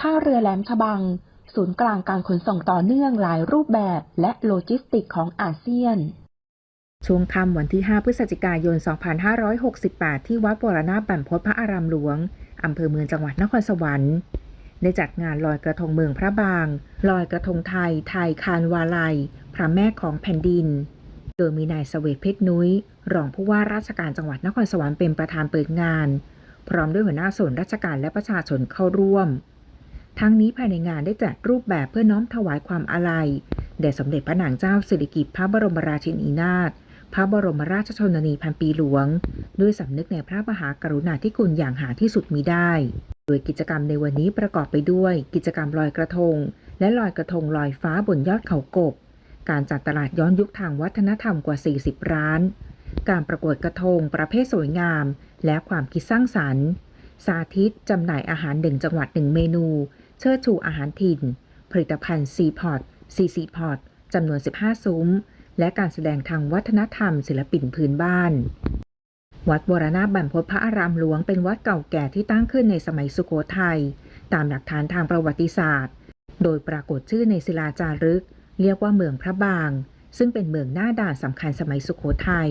ท่าเรือแหลมฉบัง ศูนย์กลางการขนส่งต่อเนื่องหลายรูปแบบและโลจิสติกของอาเซียน ช่วงค่ำวันที่ 5 พฤศจิกายน 2568 ที่วัดวรนาบันพตพระอารามหลวง อำเภอเมืองจังหวัดนครสวรรค์ได้จัดงานลอยกระทงเมืองพระบาง ลอยกระทงไทย ไทยคานวาลัย พระแม่ของแผ่นดิน โดยมีนายเสวตเพชรนุ้ย รองผู้ว่าราชการจังหวัดนครสวรรค์เป็นประธานเปิดงาน พร้อมด้วยหัวหน้าส่วนราชการและประชาชนเข้าร่วม ทั้งนี้ภายในงานได้จัดรูปแบบเพื่อน้อมถวายความอาลัยแด่สมเด็จพระนางเจ้าสิริกิติ์พระบรมราชินีนาถพระบรมราชชนนีพันปีหลวง ด้วยสำนึกในพระมหากรุณาธิคุณอย่างหาที่สุดมิได้ โดยกิจกรรมในวันนี้ประกอบไปด้วย กิจกรรมลอยกระทง และลอยกระทงลอยฟ้าบนยอดเขากบ การจัดตลาดย้อนยุคทางวัฒนธรรมกว่า 40 ร้าน การประกวดกระทง ประเภทสวยงาม และความคิดสร้างสรรค์ สาธิตจำหน่ายอาหารหนึ่งจังหวัดหนึ่งเมนู เชิดชูอาหารถิ่น ผลิตภัณฑ์ซีพอตซีซีพอตจำนวน 15 ซุ้ม และการแสดงทางวัฒนธรรมศิลปินพื้นบ้าน วัดบรณาบันพตพระอารามหลวงเป็นวัดเก่าแก่ที่ตั้งขึ้นในสมัยสุโขทัยตามหลักฐานทางประวัติศาสตร์ โดยปรากฏชื่อในศิลาจารึก เรียกว่าเมืองพระบาง ซึ่งเป็นเมืองหน้าด่านสำคัญสมัยสุโขทัย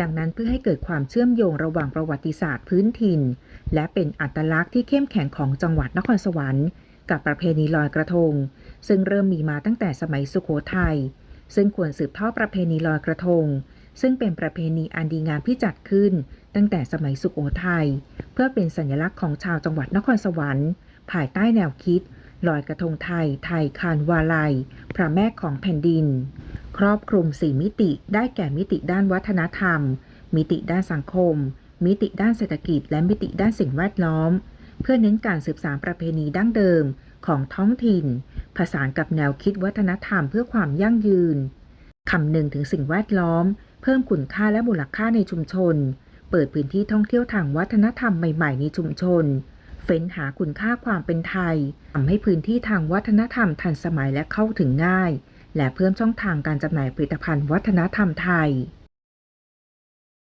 ดังนั้นเพื่อให้เกิดความเชื่อมโยงระหว่างประวัติศาสตร์พื้นถิ่น และเป็นอัตลักษณ์ที่เข้มแข็งของจังหวัดนครสวรรค์ กับประเพณีลอยกระทง ซึ่งเริ่มมีมาตั้งแต่สมัยสุโขทัยซึ่งควรสืบทอดประเพณีลอยกระทง ซึ่งเป็นประเพณีอันดีงามที่จัดขึ้น ตั้งแต่สมัยสุโขทัยเพื่อเป็นสัญลักษณ์ของชาวจังหวัดนครสวรรค์ ภายใต้แนวคิดลอยกระทงไทย ไทยคานวาลัย พระแม่ของแผ่นดิน ครอบคลุมสี่มิติ ได้แก่มิติด้านวัฒนธรรม มิติด้านสังคม มิติด้านเศรษฐกิจ และมิติด้านสิ่งแวดล้อม เพื่อเน้นการสืบสานประเพณีดั้งเดิมของท้องถิ่น ผสานกับแนวคิดวัฒนธรรมเพื่อความยั่งยืน คำนึงถึงสิ่งแวดล้อม เพิ่มคุณค่าและมูลค่าในชุมชน เปิดพื้นที่ท่องเที่ยวทางวัฒนธรรมใหม่ๆในชุมชน เฟ้นหาคุณค่าความเป็นไทยทำให้พื้นที่ทางวัฒนธรรมทันสมัยและเข้าถึงง่าย และเพิ่มช่องทางการจำหน่ายผลิตภัณฑ์วัฒนธรรมไทย